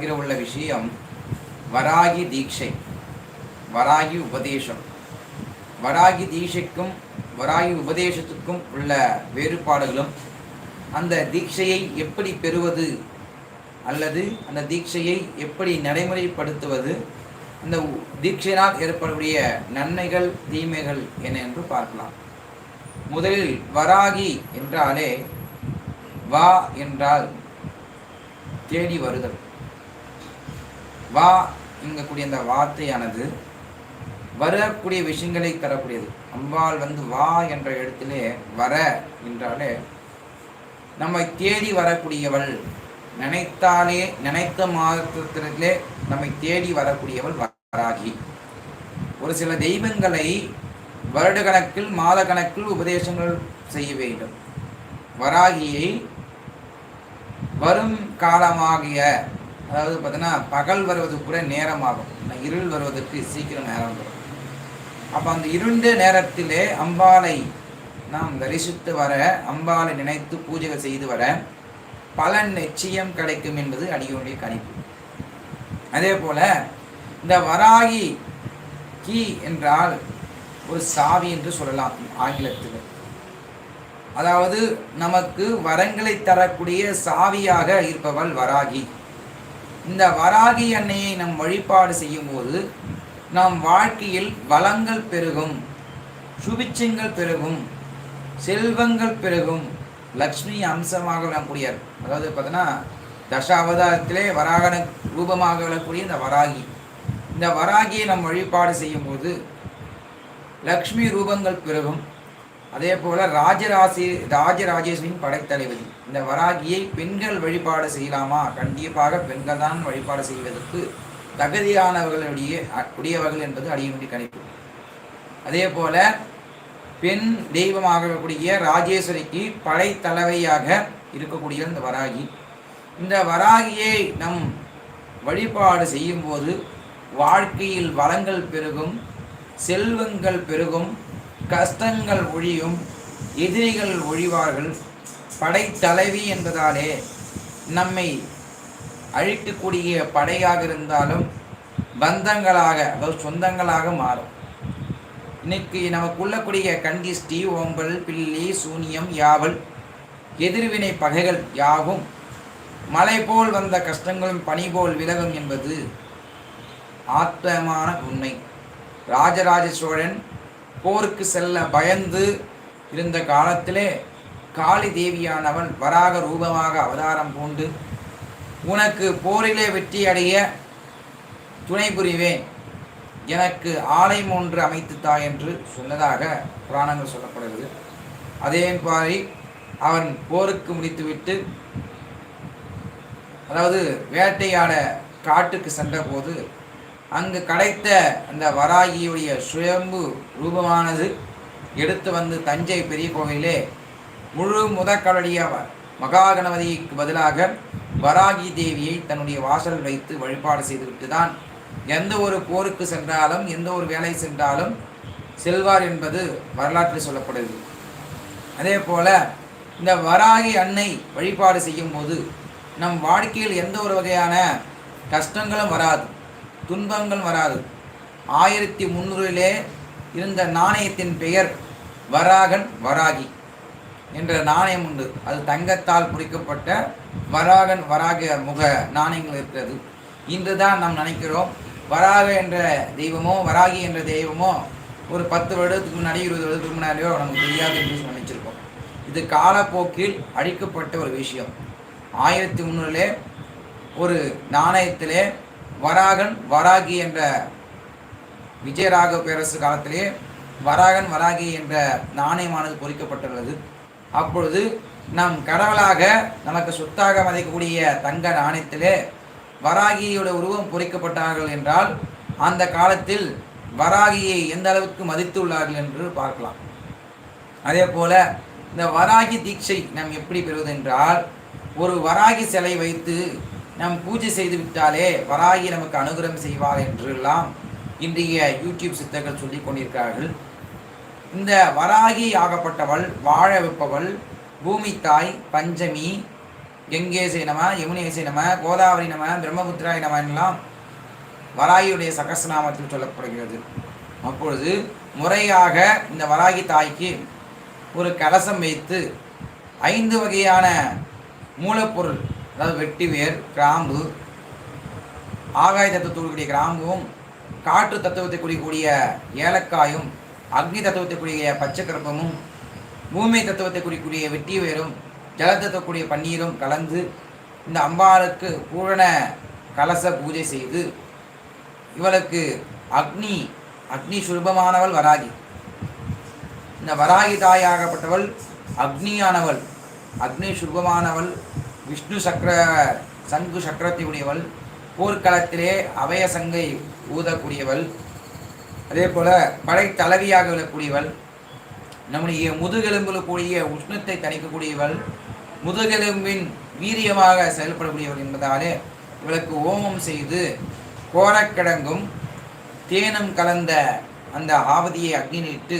பகிர உள்ள விஷயம் வராகி தீட்சை வராகி உபதேசம். வராகி தீட்சைக்கும் வராகி உபதேசத்துக்கும் உள்ள வேறுபாடுகளும் அந்த தீட்சையை எப்படி பெறுவது அல்லது அந்த தீட்சையை எப்படி நடைமுறைப்படுத்துவது அந்த தீட்சையினால் ஏற்படக்கூடிய நன்மைகள் தீமைகள் என்ன என்று பார்க்கலாம். முதலில் வராகி என்றாலே வா என்றால் தேடி வருதல். வா இங்கக்கூடிய அந்த வார்த்தையானது வரக்கூடிய விஷயங்களை தரக்கூடியது. அம்பாள் வந்து வா என்ற இடத்திலே வர என்றாலே நம்மை தேடி வரக்கூடியவள் நினைத்தாலே நினைத்த மாதத்திலே நம்மை தேடி வரக்கூடியவள் வராகி. ஒரு சில தெய்வங்களை வருடக்கணக்கில் மாத கணக்கில் உபதேசங்கள் செய்ய வேண்டும். வராகியை வரும் காலமாகிய அதாவது பார்த்தீங்கன்னா பகல் வருவதுக்கு கூட நேரமாகும். இருள் வருவதற்கு சீக்கிரம் நேரம் வரும். அப்போ அந்த இருண்ட நேரத்திலே அம்பாளை நாம் தரிசித்து வர அம்பாளை நினைத்து பூஜைகள் செய்து வர பலன் நிச்சயம் கிடைக்கும் என்பது அடியோடைய கணிப்பு. அதே போல் இந்த வராகி கீ என்றால் ஒரு சாவி என்று சொல்லலாம் ஆங்கிலத்தில். அதாவது நமக்கு வரங்களை தரக்கூடிய சாவியாக இருப்பவள் வராகி. இந்த வராகி அன்னையை நம் வழிபாடு செய்யும்போது நம் வாழ்க்கையில் வளங்கள் பெருகும் சுபிச்சங்கள் பெருகும் செல்வங்கள் பெருகும். லக்ஷ்மி அம்சமாக விளக்கூடியார் அதாவது பார்த்தோன்னா தச அவதாரத்திலே வராகன ரூபமாக விளக்கக்கூடிய இந்த வராகி. இந்த வராகியை நம் வழிபாடு செய்யும்போது லக்ஷ்மி ரூபங்கள் பெருகும். அதே போல ராஜராசி ராஜராஜேஸ்வரியின் படைத்தளபதி. இந்த வராகியை பெண்கள் வழிபாடு செய்யலாமா? கண்டிப்பாக பெண்கள் தான் வழிபாடு செய்வதற்கு தகுதியானவர்களுடைய உடையவர்கள் என்பது அடியினுடைய கணிப்பு. அதே போல பெண் தெய்வமாகக்கூடிய ராஜேஸ்வரிக்கு படைத்தலைவையாக இருக்கக்கூடிய இந்த வராகி. இந்த வராகியை நம் வழிபாடு செய்யும்போது வாழ்க்கையில் வளங்கள் பெருகும் செல்வங்கள் பெருகும் கஷ்டங்கள் ஒழியும் எதிரிகள் ஒழிவார்கள். படைத்தலைவி என்பதாலே நம்மை அழிக்கக்கூடிய படையாக இருந்தாலும் பந்தங்களாக அதாவது சொந்தங்களாக மாறும். இன்னைக்கு நமக்குள்ளக்கூடிய கண்டிஷ்டி ஓம்பல் பில்லி சூனியம் யாவல் எதிர்வினை பகைகள் யாவும் மலை போல் வந்த கஷ்டங்களும் பனி போல் விலகும் என்பது ஆத்மமான உண்மை. ராஜராஜ சோழன் போருக்கு செல்ல பயந்து இருந்த காலத்திலே காளி தேவியானவன் வராக ரூபமாக அவதாரம் பூண்டு உனக்கு போரிலே வெற்றி அடைய துணை புரிவேன். எனக்கு ஆலயம் ஒன்று அமைத்து தா என்று சொன்னதாக புராணங்கள் சொல்லப்படுகிறது. அதே மாதிரி அவன் போருக்கு முடித்துவிட்டு அதாவது வேட்டையாட காட்டுக்கு சென்றபோது அங்கு கிடைத்த அந்த வராகியுடைய சுயம்பு ரூபமானது எடுத்து வந்து தஞ்சை பெரிய கோவிலே முழு முதக்கடலிய மகா கணபதிக்கு பதிலாக வராகி தேவியை தன்னுடைய வாசல் வைத்து வழிபாடு செய்துவிட்டு தான் எந்த ஒரு போருக்கு சென்றாலும் எந்த ஒரு வேலை சென்றாலும் செல்வார் என்பது வரலாற்றில் சொல்லப்படுது அதே போல இந்த வராகி அன்னை வழிபாடு செய்யும்போது நம் வாழ்க்கையில் எந்த ஒரு வகையான கஷ்டங்களும் வராது. துன்பங்கள் வராது. ஆயிரத்தி முந்நூறிலே இருந்த நாணயத்தின் பெயர் வராகன் வராகி என்ற நாணயம் உண்டு. அது தங்கத்தால் பொறிக்கப்பட்ட வராகன் வராக முக நாணயங்கள் இருக்கிறது. இன்று தான் நாம் நினைக்கிறோம் வராக என்ற தெய்வமோ வராகி என்ற தெய்வமோ ஒரு பத்து வருடத்துக்கு முன்னாடி இருபது வருடத்துக்கு முன்னாடியோ நமக்கு தெரியாது என்று நினைச்சிருக்கோம் இது காலப்போக்கில் அழிக்கப்பட்ட ஒரு விஷயம். ஆயிரத்தி முந்நூறிலே ஒரு நாணயத்திலே வராகன் வராகி என்ற விஜயராக பேரரசு காலத்திலே வராகன் வராகி என்ற நாணயமானது பொறிக்கப்பட்டுள்ளது. அப்பொழுது நம் கடவுளாக நமக்கு சொத்தாக மதிக்கக்கூடிய தங்க நாணயத்திலே வராகியோட உருவம் பொறிக்கப்பட்டார்கள் என்றால் அந்த காலத்தில் வராகியை எந்த அளவுக்கு மதித்துள்ளார்கள் என்று பார்க்கலாம். அதே போல இந்த வராகி தீட்சை நாம் எப்படி பெறுவது என்றால் ஒரு வராகி சிலை வைத்து நாம் பூஜை செய்து விட்டாலே வராகி நமக்கு அனுகிரகம் செய்வார் என்றெல்லாம் இன்றைய யூடியூப் சித்தர்கள் சொல்லிக் கொண்டிருக்கிறார்கள். இந்த வராகி ஆகப்பட்டவள் வாழ வைப்பவள் பூமி தாய் பஞ்சமி கங்கேசை நம யமுனேசை நம கோதாவரி நம பிரம்மபுத்திராய் நம எல்லாம் வராகியுடைய சகசநாமத்தில் சொல்லப்படுகிறது. அப்பொழுது முறையாக இந்த வராகி தாய்க்கு ஒரு கலசம் வைத்து ஐந்து வகையான மூலப்பொருள் அதாவது வெட்டி வேர் கிராம்பு ஆகாய தத்துவத்தை கூடிய கிராம்பும் காற்று தத்துவத்தை குடிக்கக்கூடிய ஏலக்காயும் அக்னி தத்துவத்தை கூடிய பச்சை கருப்பமும் பூமி தத்துவத்தை குடிக்கூடிய வெட்டி வேரும் ஜலத்தத்துவ கூடிய பன்னீரும் கலந்து இந்த அம்பாளுக்கு பூரண கலச பூஜை செய்து இவளுக்கு அக்னி அக்னி சுரூபமானவள் வராகி. இந்த வராகி தாயாகப்பட்டவள் அக்னியானவள் அக்னி சுரூபமானவள் விஷ்ணு சக்கர சங்கு சக்கரத்தை உடையவள் போர்க்களத்திலே அபய சங்கை ஊதக்கூடியவள் அதே போல படை தலைவியாக விழக்கூடியவள் நம்முடைய முதுகெலும்பில் கூடிய உஷ்ணத்தை தணிக்கக்கூடியவள் முதுகெலும்பின் வீரியமாக செயல்படக்கூடியவள் என்பதாலே இவளுக்கு ஓமம் செய்து கோரக்கிடங்கும் தேனும் கலந்த அந்த ஆவதியை அக்னியிட்டு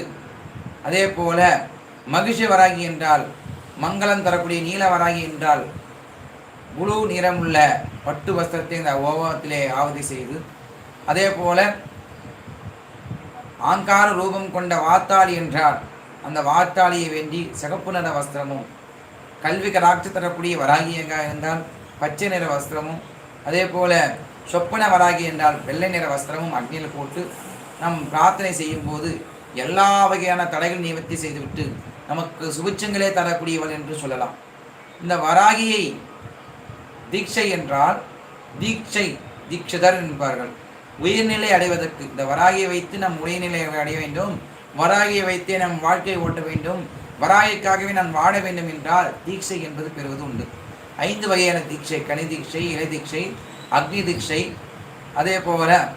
அதே போல மகிழ்ச்சி வராகி என்றால் மங்களம் தரக்கூடிய நீல வராகி என்றால் முழு நிறமுள்ள பட்டு வஸ்திரத்தை இந்த ஓவத்திலே ஆவதி செய்து அதே போல ஆங்கார ரூபம் கொண்ட வாத்தாளி என்றால் அந்த வாத்தாளியை வேண்டி சிகப்பு நிற வஸ்திரமும் கல்வி கராட்சி தரக்கூடிய வராகியாக இருந்தால் பச்சை நிற வஸ்திரமும் அதே போல சொப்பன வராகி என்றால் வெள்ளை நிற வஸ்திரமும் அக்னியில் போட்டு நம் பிரார்த்தனை செய்யும்போது எல்லா வகையான தடைகள் நிவர்த்தி செய்துவிட்டு நமக்கு சுபிச்சங்களே தரக்கூடியவள் என்று சொல்லலாம். இந்த வராகியை தீட்சை என்றால் தீட்சை தீட்சிதர் என்பார்கள். உயர்நிலை அடைவதற்கு இந்த வராகியை வைத்து நம் உயர்நிலை அடைய வேண்டும். வராகியை வைத்தே நம் வாழ்க்கையை ஓட்ட வேண்டும். வராகிக்காகவே நான் வாழ வேண்டும் என்றால் தீட்சை என்பது பெறுவது உண்டு. ஐந்து வகையான தீட்சை கனி தீட்சை இலை தீட்சை அக்னி தீட்சை அதே போல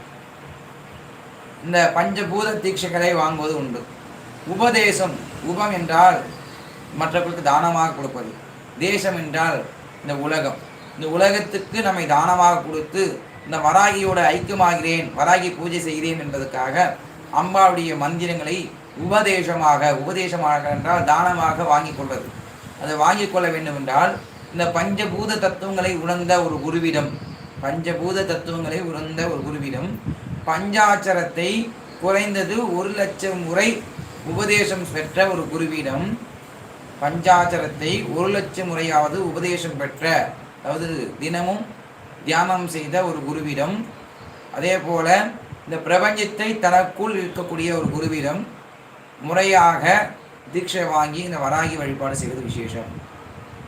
இந்த பஞ்சபூத தீட்சைகளை வாங்குவது உண்டு. உபதேசம் உபம் என்றால் மற்றவர்களுக்கு தானமாக கொடுப்பது. தேசம் என்றால் இந்த உலகம். இந்த உலகத்துக்கு நம்மை தானமாக கொடுத்து இந்த வராகியோட ஐக்கியமாகிறேன் வராகி பூஜை செய்கிறேன் என்பதற்காக அம்பாவுடைய மந்திரங்களை உபதேசமாக உபதேசமாக என்றால் தானமாக வாங்கிக் கொள்வது. அதை வாங்கி கொள்ள வேண்டும் என்றால் இந்த பஞ்சபூத தத்துவங்களை உணர்ந்த ஒரு குருவிடம் பஞ்சபூத தத்துவங்களை உணர்ந்த ஒரு குருவிடம் பஞ்சாட்சரத்தை குறைந்தது ஒரு லட்சம் முறை உபதேசம் பெற்ற ஒரு குருவிடம் பஞ்சாச்சரத்தை ஒரு லட்சம் முறையாவது உபதேசம் பெற்ற அதாவது தினமும் தியானம் செய்த ஒரு குருவிடம் அதே போல் இந்த பிரபஞ்சத்தை தனக்குள் இருக்கக்கூடிய ஒரு குருவிடம் முறையாக தீட்சை வாங்கி இந்த வராகி வழிபாடு செய்வது விசேஷம்.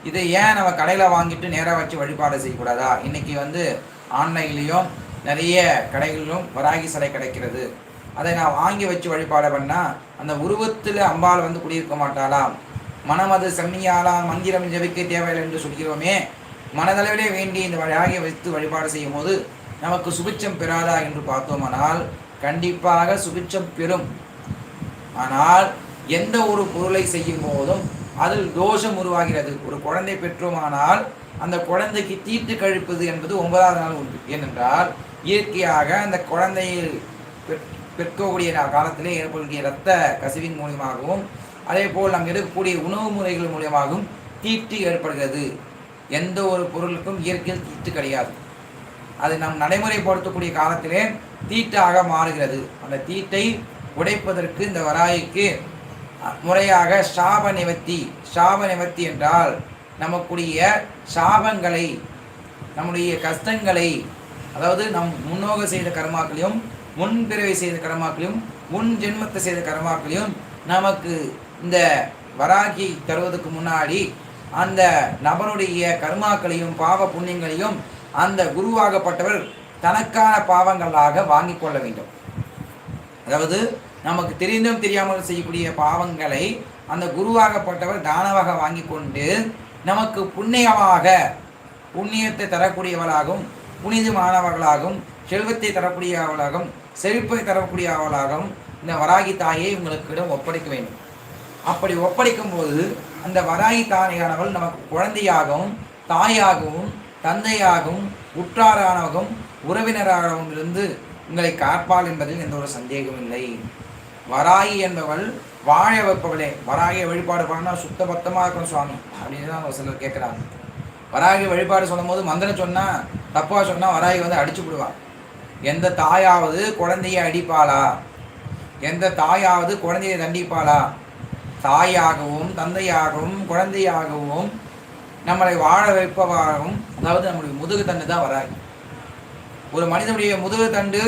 இதை ஏன் நம்ம கடையில் வாங்கிட்டு நேராக வச்சு வழிபாடு செய்யக்கூடாதா? இன்றைக்கி வந்து ஆன்லைன்லேயும் நிறைய கடைகளிலும் வராகி சிலை கிடைக்கிறது. அதை நான் வாங்கி வச்சு வழிபாடு பண்ணால் அந்த உருவத்தில் அம்பாள் வந்து குடியிருக்க மாட்டாளாம். மனமது செம்மியாலாம் மந்திரம் ஜெபிக்க தேவையில்லை என்று சொல்கிறோமே மனதளவிலே வேண்டி இந்த வழியாக வைத்து வழிபாடு செய்யும் போது நமக்கு சுபிச்சம் பெறாதா என்று பார்த்தோமானால் கண்டிப்பாக சுபிச்சம் பெறும். ஆனால் எந்த ஒரு பொருளை செய்யும் போதும் அதில் தோஷம் உருவாகிறது. ஒரு குழந்தை பெற்றோமானால் அந்த குழந்தைக்கு தீட்டு கழிப்பது என்பது ஒன்பதாவது நாள் உண்டு. ஏனென்றால் இயற்கையாக அந்த குழந்தையை பெற்- பெற்கக்கூடிய காலத்திலே ஏற்படக்கூடிய இரத்த கசிவின் மூலியமாகவும் அதே போல் நாம் எடுக்கக்கூடிய உணவு முறைகள் மூலியமாகவும் தீட்டு ஏற்படுகிறது. எந்த ஒரு பொருளுக்கும் இயற்கையில் தீட்டு கிடையாது. அதை நாம் நடைமுறைப்படுத்தக்கூடிய காலத்திலே தீட்டாக மாறுகிறது. அந்த தீட்டை உடைப்பதற்கு இந்த வராய்க்கு முறையாக சாப நிவர்த்தி சாப நிவர்த்தி என்றால் நமக்குடைய சாபங்களை நம்முடைய கஷ்டங்களை அதாவது நம் முன்னோக செய்த கர்மாக்களையும் முன்பிறவை செய்த கர்மாக்களையும் முன் ஜென்மத்தை செய்த கர்மாக்களையும் நமக்கு இந்த வராகி தருவதற்கு முன்னாடி அந்த நபருடைய கர்மாக்களையும் பாவ புண்ணியங்களையும் அந்த குருவாகப்பட்டவர் தனக்கான பாவங்களாக வாங்கிக் கொள்ள வேண்டும். அதாவது நமக்கு தெரிந்தும் தெரியாமல் செய்யக்கூடிய பாவங்களை அந்த குருவாகப்பட்டவர் தானமாக வாங்கி கொண்டு நமக்கு புண்ணியமாக புண்ணியத்தை தரக்கூடியவளாகவும் புனிதமானவர்களாகவும் செல்வத்தை தரக்கூடியவளாகவும் செழிப்பை தரக்கூடியவளாகவும் இந்த வராகி தாயை உங்களுக்கிடம் ஒப்படைக்க வேண்டும். அப்படி ஒப்படைக்கும் போது அந்த வராகி தானையானவள் நமக்கு குழந்தையாகவும் தாயாகவும் தந்தையாகவும் உற்றாராகவும் உறவினராகவும் இருந்து உங்களை காப்பாள் என்பதில் எந்த ஒரு சந்தேகமும் இல்லை. வராகி என்பவள் வாழ வைப்பவளே. வராகிய வழிபாடு பண்ணால் சுத்த பத்தமாக இருக்கணும் சுவாமி அப்படின்னு தான் ஒரு சிலர் கேட்குறாங்க வராகி வழிபாடு சொல்லும்போது மந்திரம் சொன்னால் தப்பாக சொன்னால் வராகி வந்து அடிச்சு விடுவாள் எந்த தாயாவது குழந்தையை அடிப்பாளா? எந்த தாயாவது குழந்தையை தண்டிப்பாளா? தாயாகவும் தந்தையாகவும் குழந்தையாகவும் நம்மளை வாழ வைப்பவாகவும் அதாவது நம்முடைய முதுகு தண்டு தான் வராது. ஒரு மனிதனுடைய முதுகு தண்டு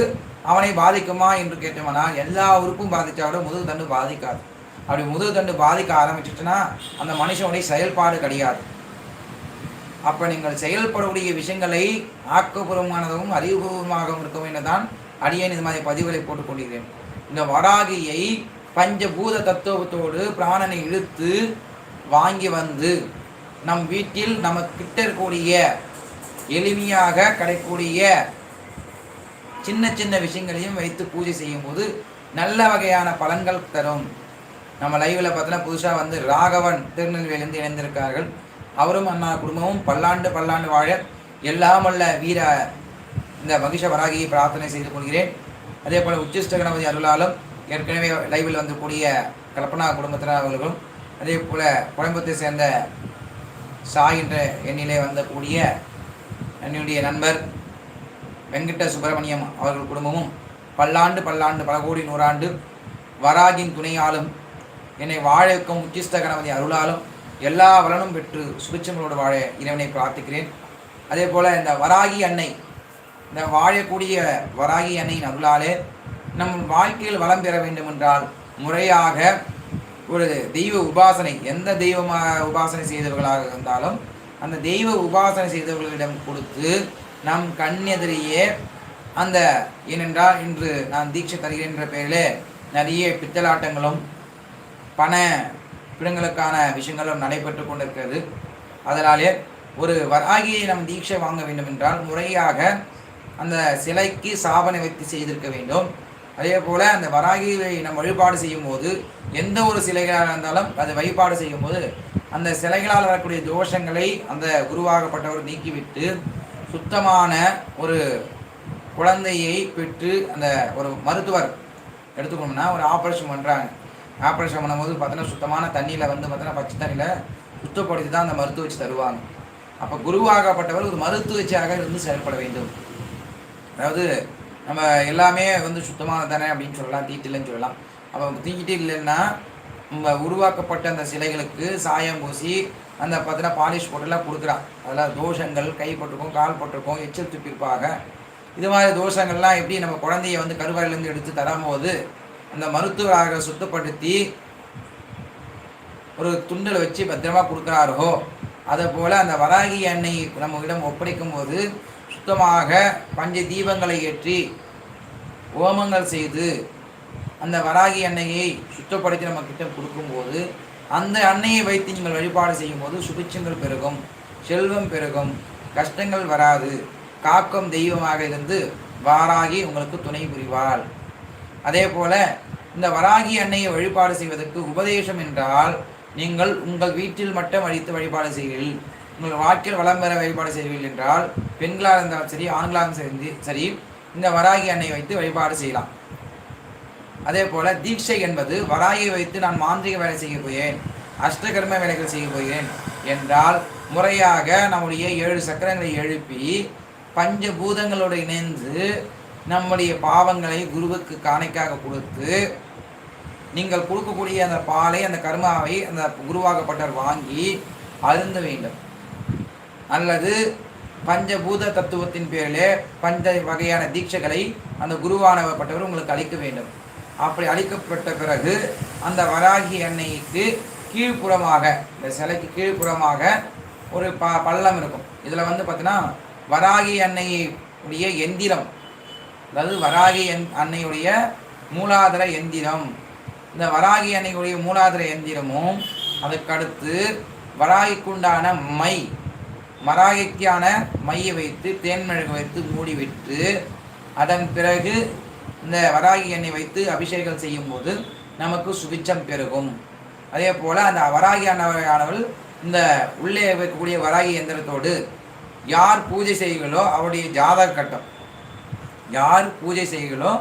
அவனை பாதிக்குமா என்று கேட்டோம்னா எல்லா உறுப்பும் பாதித்தாலும் முதுகு தண்டு பாதிக்காது. அப்படி முதுகு தண்டு பாதிக்க ஆரம்பிச்சிட்டுன்னா அந்த மனுஷனுடைய செயல்பாடு கிடையாது. அப்போ நீங்கள் செயல்படக்கூடிய விஷயங்களை ஆக்கப்பூர்வமானதும் அறிவுபூர்வமாகவும் இருக்கும் என்று தான் அடியேன் இது மாதிரி பதிவுகளை போட்டுக் இந்த வராகியை பஞ்சபூத தத்துவத்தோடு பிராணனை இழுத்து வாங்கி வந்து நம் வீட்டில் நம்ம கிட்ட இருக்கக்கூடிய எளிமையாக கிடைக்கக்கூடிய சின்ன சின்ன விஷயங்களையும் வைத்து பூஜை செய்யும்போது நல்ல வகையான பலன்கள் தரும். நம்ம லைவில் பார்த்தோன்னா புதுசாக வந்து ராகவன் திருநெல்வேலியிலிருந்து இணைந்திருக்கார்கள். அவரும் அண்ணா குடும்பமும் பல்லாண்டு பல்லாண்டு வாழ எல்லாமல்ல வீர இந்த மகிஷ வராகியை பிரார்த்தனை செய்து கொள்கிறேன். அதே போல் உச்சிஷ்ட கணபதி அருளாலும் ஏற்கனவே லைவில் வந்தக்கூடிய கல்பனா குடும்பத்தினர் அவர்களும் அதே போல் கோயம்புத்தை சேர்ந்த சாய் என்ற எண்ணிலே வந்தக்கூடிய என்னுடைய நண்பர் வெங்கட சுப்பிரமணியம் அவர்கள் குடும்பமும் பல்லாண்டு பல்லாண்டு பல கோடி நூறாண்டு வராகின் துணையாலும் என்னை வாழ வைக்கும் உச்சிஷ்ட கணபதி அருளாலும் எல்லா வளனும் பெற்று சுபிச்சங்களோடு வாழ இறைவனை பிரார்த்திக்கிறேன். அதே போல் இந்த வராகி அன்னை இந்த வாழக்கூடிய வராகி அன்னையின் அருளாலே நம் வாழ்க்கையில் வளம் பெற வேண்டும் என்றால் முறையாக ஒரு தெய்வ உபாசனை எந்த தெய்வமாக உபாசனை செய்தவர்களாக இருந்தாலும் அந்த தெய்வ உபாசனை செய்தவர்களிடம் கொடுத்து நம் கண்ணெதிரியே அந்த ஏனென்றால் இன்று நான் தீட்சை தருகிறேன் என்ற பெயரிலே நிறைய பித்தலாட்டங்களும் பண பிடங்களுக்கான விஷயங்களும் நடைபெற்று கொண்டிருக்கிறது. அதனாலே ஒரு வராகியை நம் தீட்சை வாங்க வேண்டும் என்றால் முறையாக அந்த சிலைக்கு சாபனை வைத்து செய்திருக்க வேண்டும். அதே போல் அந்த வராகியை நம் வழிபாடு செய்யும் போது எந்த ஒரு சிலைகளாக இருந்தாலும் அதை வழிபாடு செய்யும் போது அந்த சிலைகளால் வரக்கூடிய தோஷங்களை அந்த குருவாகப்பட்டவர் நீக்கிவிட்டு சுத்தமான ஒரு குழந்தையை பெற்று அந்த ஒரு மருத்துவர் எடுத்துக்கணும்னா ஒரு ஆப்ரேஷன் பண்ணுறாங்க ஆப்ரேஷன் பண்ணும்போது பார்த்தோன்னா சுத்தமான தண்ணியில் வந்து பார்த்தோன்னா பச்சை தண்ணியில் சுத்தப்படுத்தி தான் அந்த மருத்துவ வச்சு தருவாங்க. அப்போ குருவாகப்பட்டவர் ஒரு மருத்துவச்சியாக இருந்து செயல்பட வேண்டும். அதாவது நம்ம எல்லாமே வந்து சுத்தமான தானே அப்படின்னு சொல்லலாம் தீட்டில்லைன்னு சொல்லலாம். அப்போ தீட்டு இல்லைன்னா நம்ம உருவாக்கப்பட்ட அந்த சிலைகளுக்கு சாயம் பூசி அந்த பார்த்தீங்கன்னா பாலிஷ் போட்டெல்லாம் கொடுக்குறான். அதில் தோஷங்கள் கைப்பட்டிருக்கும் கால் பட்டிருக்கும் எச்சல் துப்பிருப்பாங்க இது மாதிரி தோஷங்கள்லாம் எப்படி நம்ம குழந்தைய வந்து கருவாயிலேருந்து எடுத்து தரும்போது அந்த மருத்துவராக சுத்தப்படுத்தி ஒரு துண்டில் வச்சு பத்திரமா கொடுக்குறாரோ அதை போல் அந்த வராகி எண்ணெய் நம்மளிடம் ஒப்படைக்கும் போது சுத்தமாக பஞ்ச தீபங்களை ஏற்றி ஓமங்கள் செய்து அந்த வராகி எண்ணெயை சுத்தப்படுத்தி நம்ம கிட்ட கொடுக்கும்போது அந்த அன்னையை வைத்து நீங்கள் வழிபாடு செய்யும் போது சுபிச்சங்கள் பெருகும் செல்வம் பெருகும் கஷ்டங்கள் வராது காக்கம் தெய்வமாக இருந்து வாராகி உங்களுக்கு துணை புரிவாள். அதே போல இந்த வராகி அன்னையை வழிபாடு செய்வதற்கு உபதேசம் என்றால் நீங்கள் உங்கள் வீட்டில் மட்டும் அழித்து வழிபாடு செய்கிறீர்கள். உங்கள் வாழ்க்கையில் வளம் பெற வழிபாடு செய்வீர்கள் என்றால் பெண்களாக இருந்தாலும் சரி ஆண்களாக சரி சரி இந்த வராகி அன்னை வைத்து வழிபாடு செய்யலாம். அதே போல தீட்சை என்பது வராகியை வைத்து நான் மாந்திரிக வேலை செய்ய போகிறேன் அஷ்டகர்ம வேலைகள் செய்ய போகிறேன் என்றால் முறையாக நம்முடைய ஏழு சக்கரங்களை எழுப்பி பஞ்ச பூதங்களோடு இணைந்து நம்முடைய பாவங்களை குருவுக்கு காணிக்காக கொடுத்து நீங்கள் கொடுக்கக்கூடிய அந்த பாலை அந்த கர்மாவை அந்த குருவாகப்பட்டவர் வாங்கி அருந்த வேண்டும். அல்லது பஞ்சபூத தத்துவத்தின் பேரிலே பஞ்ச வகையான தீட்சைகளை அந்த குருவானவப்பட்டவர் உங்களுக்கு அளிக்க வேண்டும். அப்படி அளிக்கப்பட்ட பிறகு அந்த வராகி எண்ணெய்க்கு கீழ்ப்புறமாக இந்த சிலைக்கு கீழ்ப்புறமாக ஒரு ப பள்ளம் இருக்கும். இதில் வந்து பார்த்தீங்கன்னா வராகி அன்னையுடைய எந்திரம். அதாவது வராகி என் அன்னையுடைய மூலாதார எந்திரம். இந்த வராகி அன்னையுடைய மூலாதார எந்திரமும் அதுக்கடுத்து வராகிக்குண்டான மை மராகிக்கான மையை வைத்து தேன்மெழுகு வைத்து மூடிவிட்டு அதன் பிறகு இந்த வராகி எண்ணெய் வைத்து அபிஷேகம் செய்யும்போது நமக்கு சுபிச்சம் பெருகும். அதே போல் அந்த வராகி இந்த உள்ளே வைக்கக்கூடிய வராகி எந்திரத்தோடு யார் பூஜை செய்களோ அவருடைய ஜாதக கட்டம். யார் பூஜை செய்களோ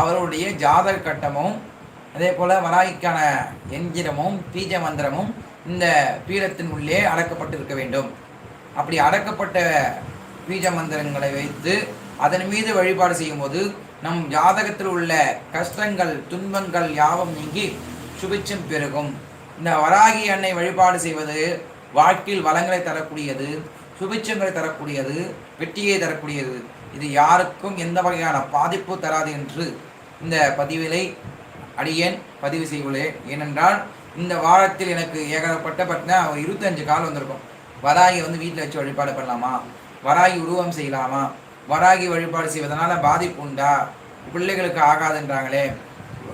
அவருடைய ஜாதக கட்டமும் அதே போல் வராகிக்கான எந்திரமும் பீஜ மந்திரமும் இந்த பீடத்தின் உள்ளே அடக்கப்பட்டிருக்க வேண்டும். அப்படி அடக்கப்பட்ட பீஜ மந்திரங்களை வைத்து அதன் மீது வழிபாடு செய்யும்போது நம் ஜாதகத்தில் உள்ள கஷ்டங்கள் துன்பங்கள் யாவும் நீங்கி சுபிச்சம் பெருகும். இந்த வராகி அன்னை வழிபாடு செய்வது வாழ்க்கையில் வளங்களை தரக்கூடியது சுபிச்சங்களை தரக்கூடியது வெற்றியை தரக்கூடியது. இது யாருக்கும் எந்த வகையான பாதிப்பு தராது என்று இந்த பதிவிலை அடியேன் பதிவு செய்துள்ளேன். ஏனென்றால் இந்த வாரத்தில் எனக்கு ஏகப்பட்ட பார்த்தீங்கன்னா ஒரு இருபத்தஞ்சு கால் வந்திருக்கும். வராகி வந்து வீட்டில் வச்சு வழிபாடு பண்ணலாமா? வராகி உருவம் செய்யலாமா? வராகி வழிபாடு செய்வதனால பாதிப்பு உண்டா? பிள்ளைகளுக்கு ஆகாதுன்றாங்களே.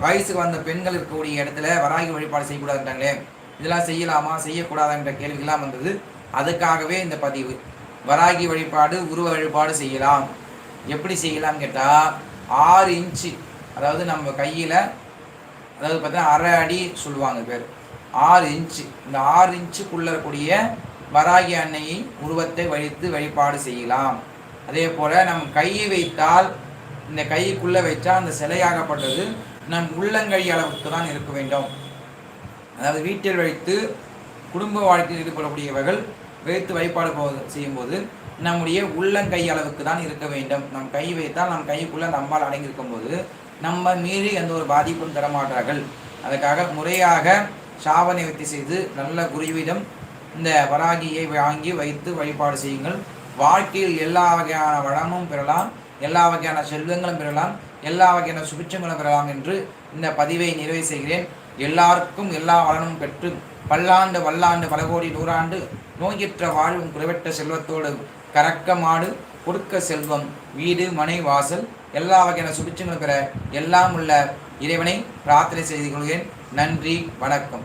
வயசுக்கு வந்த பெண்கள் இருக்கக்கூடிய இடத்துல வராகி வழிபாடு செய்யக்கூடாதுன்றாங்களே. இதெல்லாம் செய்யலாமா? செய்யக்கூடாதுன்ற கேள்விகள்லாம் வந்தது. அதுக்காகவே இந்த பதிவு. வராகி வழிபாடு உருவ வழிபாடு செய்யலாம். எப்படி செய்யலாம் கேட்டால் ஆறு இன்ச்சு. அதாவது நம்ம கையில் அதாவது பார்த்தீங்கன்னா அரை அடி சொல்லுவாங்க பேர். ஆறு இன்ச்சு. இந்த ஆறு இன்ச்சுக்குள்ள இருக்கக்கூடிய வராகி அன்னையை உருவத்தை வைத்து வழிபாடு செய்யலாம். அதே போல் நம் கையை வைத்தால் இந்த கைக்குள்ளே வைச்சா அந்த சிலையாகப்பட்டது நம் உள்ளங்கை அளவுக்கு தான் இருக்க வேண்டும். அதாவது வீட்டில் வைத்து குடும்ப வாழ்க்கையில் ஈடுபடக்கூடியவர்கள் வைத்து வழிபாடு போ செய்யும்போது நம்முடைய உள்ளங்கை அளவுக்கு தான் இருக்க வேண்டும். நம் கை வைத்தால் நம் கைக்குள்ளே நம்மால் அடங்கியிருக்கும் போது நம்ம மீறி எந்த ஒரு பாதிப்பும் தரமாட்டார்கள். அதுக்காக முறையாக சாவ நிவர்த்தி செய்து நல்ல குருவிடம் இந்த வராகியை வாங்கி வைத்து வழிபாடு செய்யுங்கள். வாழ்க்கையில் எல்லா வகையான வளமும் பெறலாம். எல்லா வகையான செல்வங்களும் பெறலாம். எல்லா வகையான சுபிட்சங்களும் பெறலாம் என்று இந்த பதிவை நிறைவு செய்கிறேன். எல்லாருக்கும் எல்லா வளனும் பெற்று பல்லாண்டு வல்லாண்டு பல கோடி நூறாண்டு நோயற்ற வாழ்வும் குறைவற்ற செல்வத்தோடு கறக்க மாடு கொடுக்க செல்வம் வீடு மனை வாசல் எல்லா வகையான சுபிட்சங்களும் பெற எல்லாம் உள்ள இறைவனை பிரார்த்தனை செய்து கொள்கிறேன். நன்றி வணக்கம்.